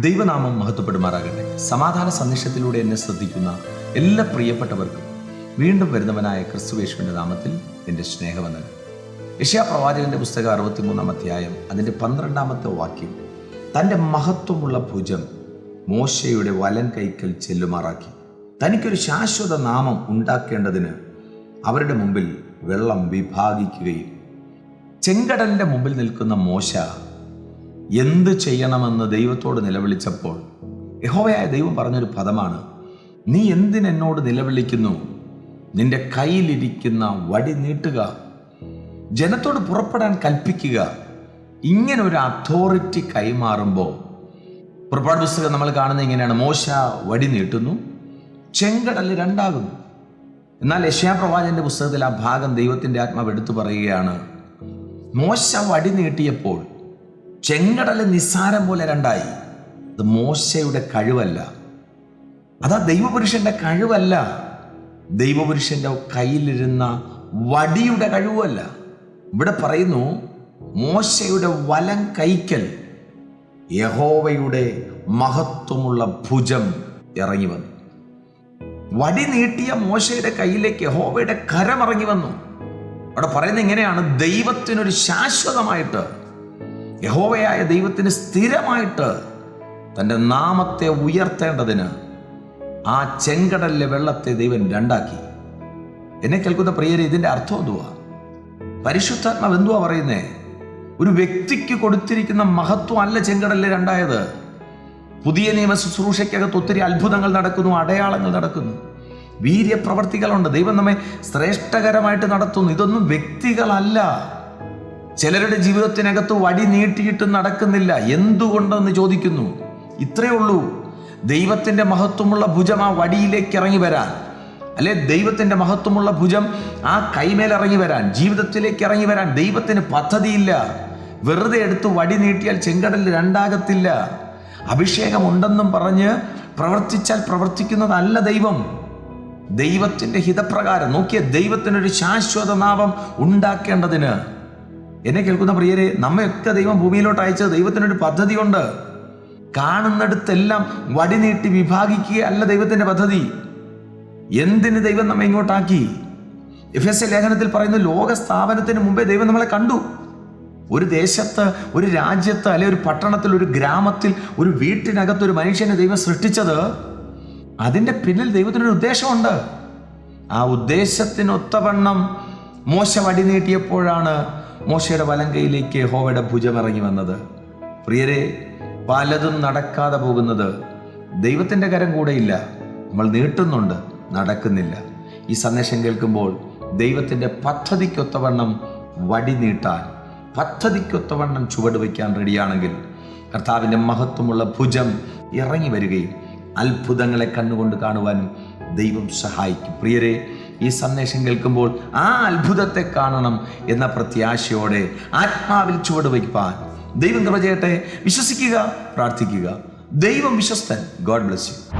ദൈവനാമം മഹത്വപ്പെടുമാറാകട്ടെ. സമാധാന സന്ദേശത്തിലൂടെ എന്നെ ശ്രദ്ധിക്കുന്ന എല്ലാ പ്രിയപ്പെട്ടവർക്കും വീണ്ടും വരുന്നവനായ ക്രിസ്തുവേശുവിന്റെ നാമത്തിൽ എന്റെ സ്നേഹവന്ദനം. യഷ്യാ പ്രവാചകന്റെ പുസ്തകം അറുപത്തിമൂന്നാം അധ്യായം അതിന്റെ പന്ത്രണ്ടാമത്തെ വാക്യം തന്റെ മഹത്വമുള്ള ഭുജം മോശയുടെ വലൻ കൈക്കൽ ചെല്ലുമാറാക്കി. തനിക്കൊരു ശാശ്വത നാമം ഉണ്ടാക്കേണ്ടതിന് അവരുടെ മുമ്പിൽ വെള്ളം വിഭാഗിക്കുകയും ചെങ്കടലിന്റെ മുമ്പിൽ നിൽക്കുന്ന മോശ എന്ത് ചെയ്യണമെന്ന് ദൈവത്തോട് നിലവിളിച്ചപ്പോൾ യഹോവയായ ദൈവം പറഞ്ഞൊരു പദമാണ് നീ എന്തിനെന്നോട് നിലവിളിക്കുന്നു? നിന്റെ കയ്യിലിരിക്കുന്ന വടി നീട്ടുക ജനത്തോട് പുറപ്പെടാൻ കൽപ്പിക്കുക. ഇങ്ങനെ ഒരു അതോറിറ്റി കൈമാറുമ്പോൾ പുറപ്പാട് പുസ്തകം നമ്മൾ കാണുന്നത് ഇങ്ങനെയാണ് മോശ വടി നീട്ടുന്നു ചെങ്കടൽ രണ്ടാകുന്നു. എന്നാൽ യശയാ പ്രവാചന്റെ പുസ്തകത്തിൽ ആ ഭാഗം ദൈവത്തിന്റെ ആത്മാവ് എടുത്തു പറയുകയാണ് മോശ വടി നീട്ടിയപ്പോൾ ചെങ്കടൽ നിസ്സാരം പോലെ രണ്ടായി. അത് മോശയുടെ കഴിവല്ല. അതാ ദൈവപുരുഷന്റെ കഴിവല്ല. ദൈവപുരുഷന്റെ കയ്യിലിരുന്ന വടിയുടെ കഴിവല്ല ഇവിടെ പറയുന്നു മോശയുടെ വലം കൈക്കൽ യഹോവയുടെ മഹത്വമുള്ള ഭുജം ഇറങ്ങി വന്നു. വടി നീട്ടിയ മോശയുടെ കയ്യിലേക്ക് യഹോവയുടെ കരം ഇറങ്ങി വന്നു. അവിടെ പറയുന്നത് ഇങ്ങനെയാണ് ദൈവത്തിനൊരു ശാശ്വതമായിട്ട് യഹോവയായ ദൈവത്തിന് സ്ഥിരമായിട്ട് തന്റെ നാമത്തെ ഉയർത്തേണ്ടതിന് ആ ചെങ്കടലിലെ വെള്ളത്തെ ദൈവം രണ്ടാക്കി. എന്നെ കേൾക്കുന്ന പ്രിയരെ ഇതിന്റെ അർത്ഥം എന്തുവാ? പരിശുദ്ധാത്മാവ് എന്തുവാ പറയുന്നേ? ഒരു വ്യക്തിക്ക് കൊടുത്തിരിക്കുന്ന മഹത്വം അല്ല ചെങ്കടലിൽ രണ്ടായത്. പുതിയ നിയമ ശുശ്രൂഷയ്ക്കകത്ത് ഒത്തിരി അത്ഭുതങ്ങൾ നടക്കുന്നു അടയാളങ്ങൾ നടക്കുന്നു. വീര്യപ്രവർത്തികളുണ്ട്. ദൈവം നമ്മെ ശ്രേഷ്ഠകരമായിട്ട് നടത്തുന്നു. ഇതൊന്നും വ്യക്തികളല്ല. ചിലരുടെ ജീവിതത്തിനകത്ത് വടി നീട്ടിയിട്ട് നടക്കുന്നില്ല. എന്തുകൊണ്ടെന്ന് ചോദിക്കുന്നു? ഇത്രയേ ഉള്ളൂ. ദൈവത്തിന്റെ മഹത്വമുള്ള ഭുജം ആ വടിയിലേക്ക് ഇറങ്ങി വരാൻ. അല്ലെ ദൈവത്തിന്റെ മഹത്വമുള്ള ഭുജം ആ കൈമേൽ ഇറങ്ങി വരാൻ. ജീവിതത്തിലേക്ക് ഇറങ്ങി വരാൻ ദൈവത്തിന് പദ്ധതിയില്ല. വെറുതെ എടുത്ത് വടി നീട്ടിയാൽ ചെങ്കടലിൽ രണ്ടാകത്തില്ല. അഭിഷേകം ഉണ്ടെന്നും പറഞ്ഞ് പ്രവർത്തിച്ചാൽ പ്രവർത്തിക്കുന്നതല്ല ദൈവം. ദൈവത്തിന്റെ ഹിതപ്രകാരം നോക്കിയ ദൈവത്തിനൊരു ശാശ്വത നാമം ഉണ്ടാക്കേണ്ടതിന്. എന്നെ കേൾക്കുന്ന പ്രിയരെ നമ്മയൊക്കെ ദൈവം ഭൂമിയിലോട്ട് അയച്ചത് ദൈവത്തിനൊരു പദ്ധതിയുണ്ട്. കാണുന്നിടത്തെല്ലാം വടിനീട്ടി വിഭാഗിക്കുക അല്ല ദൈവത്തിന്റെ പദ്ധതി. എന്തിന് ദൈവം നമ്മെ ഇങ്ങോട്ടാക്കി? എഫ് എസ് എ ലേഖനത്തിൽ പറയുന്ന ലോക സ്ഥാപനത്തിന് മുമ്പേ ദൈവം നമ്മളെ കണ്ടു. ഒരു ദേശത്ത് ഒരു രാജ്യത്ത് അല്ലെ ഒരു പട്ടണത്തിൽ ഒരു ഗ്രാമത്തിൽ ഒരു വീട്ടിനകത്ത് ഒരു മനുഷ്യനെ ദൈവം സൃഷ്ടിച്ചത് അതിന്റെ പിന്നിൽ ദൈവത്തിനൊരു ഉദ്ദേശമുണ്ട്. ആ ഉദ്ദേശത്തിനൊത്തവണ്ണം മോശം അടി നീട്ടിയപ്പോഴാണ് മോശയുടെ വലം കൈയിലേക്ക് ഹോവയുടെ ഭുജം ഇറങ്ങി വന്നത്. പ്രിയരെ പലതും നടക്കാതെ പോകുന്നത് ദൈവത്തിന്റെ കരം കൂടെയില്ല നമ്മൾ നീട്ടുന്നുണ്ട് നടക്കുന്നില്ല. ഈ സന്ദേശം കേൾക്കുമ്പോൾ ദൈവത്തിന്റെ പദ്ധതിക്കൊത്തവണ്ണം വടി നീട്ടാൻ പദ്ധതിക്കൊത്തവണ്ണം ചുവട് വയ്ക്കാൻ റെഡിയാണെങ്കിൽ കർത്താവിന്റെ മഹത്വമുള്ള ഭുജം ഇറങ്ങി വരികയും അത്ഭുതങ്ങളെ കണ്ണുകൊണ്ട് കാണുവാനും ദൈവം സഹായിക്കും. പ്രിയരെ ഈ സന്ദേശം കേൾക്കുമ്പോൾ ആ അത്ഭുതത്തെ കാണണം എന്ന പ്രത്യാശയോടെ ആത്മാവിൽ ചുവട് വയ്പ്പാൻ. ദൈവം കൃപ വിശ്വസിക്കുക പ്രാർത്ഥിക്കുക. ദൈവം വിശ്വസ്തൻ. God bless you.